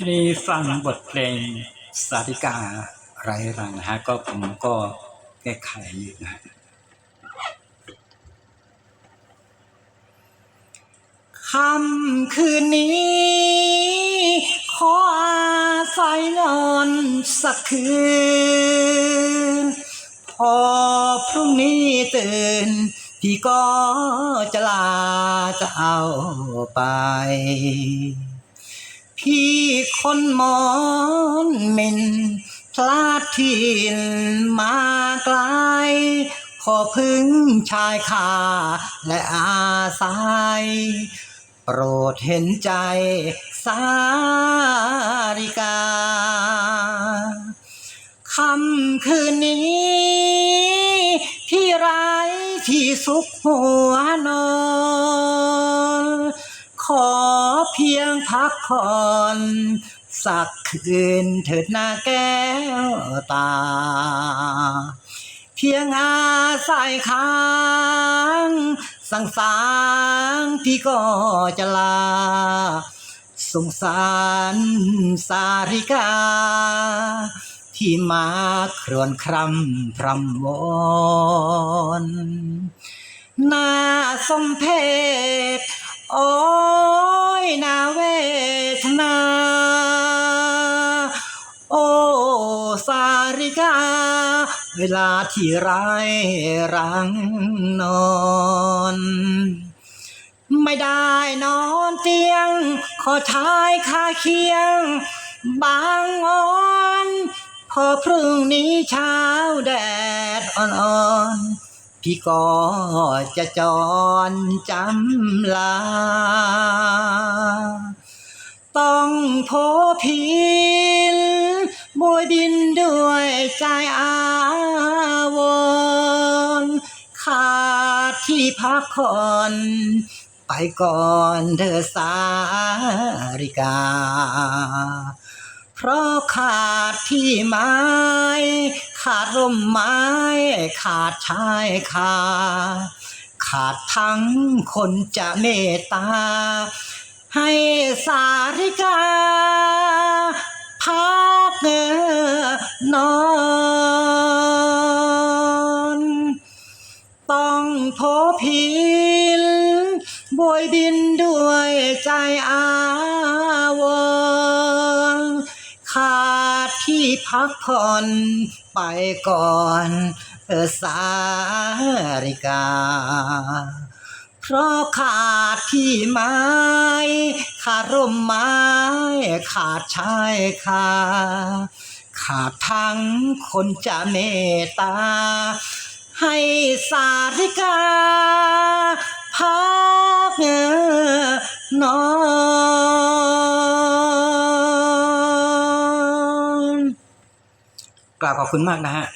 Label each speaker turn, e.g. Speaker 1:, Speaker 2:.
Speaker 1: ทีนี้ฟังบทเพลงสาธิกาไรรังนะฮะก็ผมก็แก้ไขอยู่นะฮะค่ำคืนนี้ ขออาศัยนอนสักคืน พอพรุ่งนี้ตื่น พี่ก็จะลาจะเอาไป พี่คนมอนหมินพลาดถิ่นมาไกล ขอพึ่งชายคาและอาศัยโปรดเห็นใจสาริกาคำคืนนี้พี่ไรที่สุขหัวนอน พียงพักผ่อนสักคืนเถิดหน้าแก้วตา เพียงอาศัยค้าง สังสางพี่ก็จะลา สงสารสาริกา ที่มาครวนครำพรำวอนนาสมเพชโอ้ย นาเวทนา โอสาริกา เวลาที่ไรายรังนอน ไม่ได้นอนเตียง ขอทายคาเคียง บางอ่อน พอพรุ่งนี้เช้าแดดอ่อนๆ พี่ก็จะจรจำลา ต้องโพพินบวยบินด้วยใจอาวรณ์ขาดที่พักผ่อนไปก่อนเธอสาริกา เพราะขาดที่ไม้ ขาดร่มไม้ ขาดชายคา ขาดทั้งคนจะเมตตา ให้สาริกา พักเงนอนต้องโพพินบวยบินด้วยใจอา พักผ่อนไปก่อนเออสาริกา เพราะขาดที่ไม้ ขาดร่มไม้ ขาดชายคาขาดทั้งคนจะเมตตา ให้สาริกาพักเนอ กล่าวขอบคุณมากนะฮะ